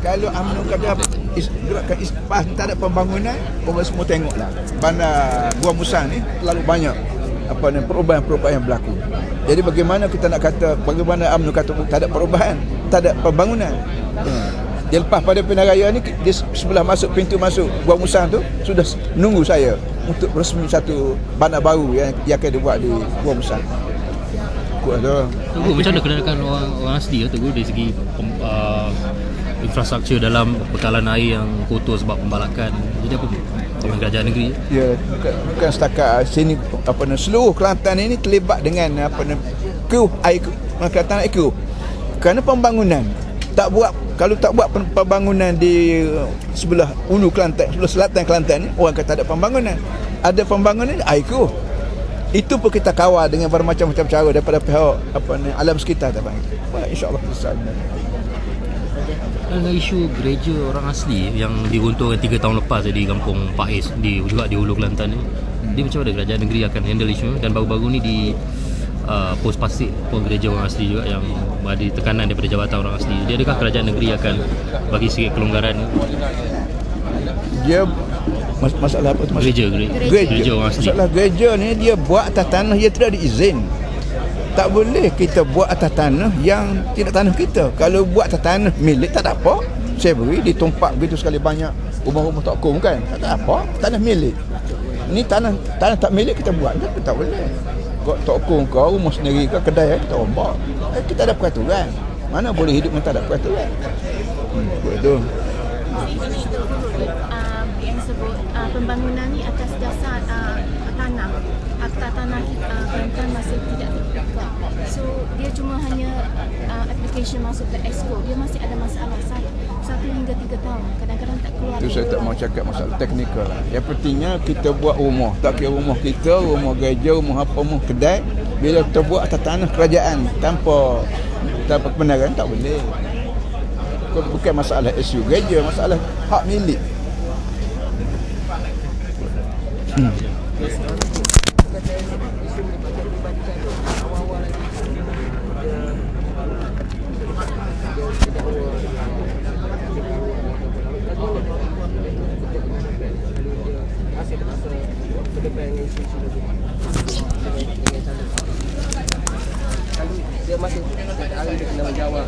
kalau UMNO kata is, gerakan ispas tak ada pembangunan orang semua tengoklah. Bandar Gua Musang ni terlalu banyak apa ni perubahan-perubahan yang berlaku. Jadi bagaimana kita nak kata bagaimana UMNO kata tak ada perubahan tak ada pembangunan. Hmm. dia lepas pada pilihan raya ni di sebelah masuk pintu masuk Gua Musang tu sudah nunggu saya untuk resmi satu bandar baru yang, yang akan dibuat di Gua Musang Kuat tu. Tunggu macam mana kedatangan orang orang asli ya tunggu dari segi uh, infrastruktur dalam bekalan air yang kotor sebab pembalakan. Jadi apa dengan kerajaan negeri? Ya, bukan, bukan setakat sini apa nama seluruh Kelantan ini terlibat dengan apa nama kru air Kelantan air kru. Kerana pembangunan tak buat kalau tak buat pembangunan di sebelah ulu Kelantan, sebelah selatan Kelantan ni orang kata ada pembangunan. Ada pembangunan air kru itu pun kita kawal dengan bermacam-macam cara daripada pihak apa ni alam sekitar tak bang. Insya-Allah. Ada isu gereja orang asli yang diruntuhkan 3 tahun lepas di kampung Pais di juga di Hulu Kelantan ni. Dia macam mana kerajaan negeri akan handle isu dan baru-baru ni di uh, pos pasik pun gereja orang asli juga yang ada tekanan daripada jabatan orang asli. Jadi adakah kerajaan negeri akan bagi sikit kelonggaran? Dia Mas masalah apa tu? Masalah gereja, gereja. Gereja. gereja masalah gereja ni dia buat atas tanah yang tidak diizin. Tak boleh kita buat atas tanah yang tidak tanah kita. Kalau buat atas tanah milik tak ada apa. Saya beri ditumpak begitu sekali banyak rumah-rumah tak kum kan. Tak ada apa. Tanah milik. Ni tanah tanah tak milik kita buat. Tak, tak boleh. Kau tak kum kau rumah sendiri ke kedai kita ombak. Eh, kita ada peraturan. Mana boleh hidup tak ada peraturan. Hmm, betul pembangunan ni atas dasar uh, tanah. Akta tanah uh, Kelantan masih tidak terbuka. So dia cuma hanya uh, application masuk ke expo. Dia masih ada masalah saya satu hingga tiga tahun. Kadang-kadang tak keluar itu saya tak mau cakap masalah teknikal lah. Yang pentingnya kita buat rumah. Tak kira rumah kita rumah gereja rumah apa rumah kedai. Bila kita buat atas tanah kerajaan tanpa tanpa kebenaran tak boleh bukan masalah isu gereja masalah hak milik. Dia hari dia kena menjawab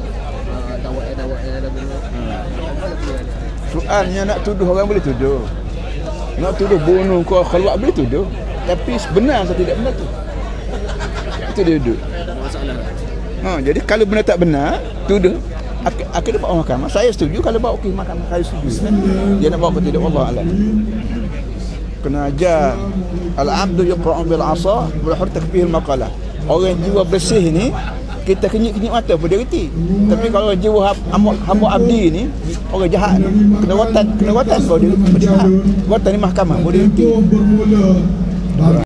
soalnya nak tuduh orang boleh tuduh. Nak tuduh bunuh kau keluar boleh tuduh. Tapi sebenar atau tidak benar tu? Itu dia duduk. Ha, jadi kalau benar tak benar tuduh. Akan ak- dapat orang mahkamah. Saya setuju kalau bawa ke mahkamah saya setuju. Dia nak bawa ke tidak Allah alam. Kena ajar. Al-abdu yuqra'u bil asa wa hurtak fihi al-maqalah. Orang jiwa bersih ni kita kenyit-kenyit mata pun dia reti. Tapi kalau jiwa hamba, hamba abdi ni, orang jahat ni, kena watan, kena watan baru dia, dia Watan ni mahkamah, baru dia reti.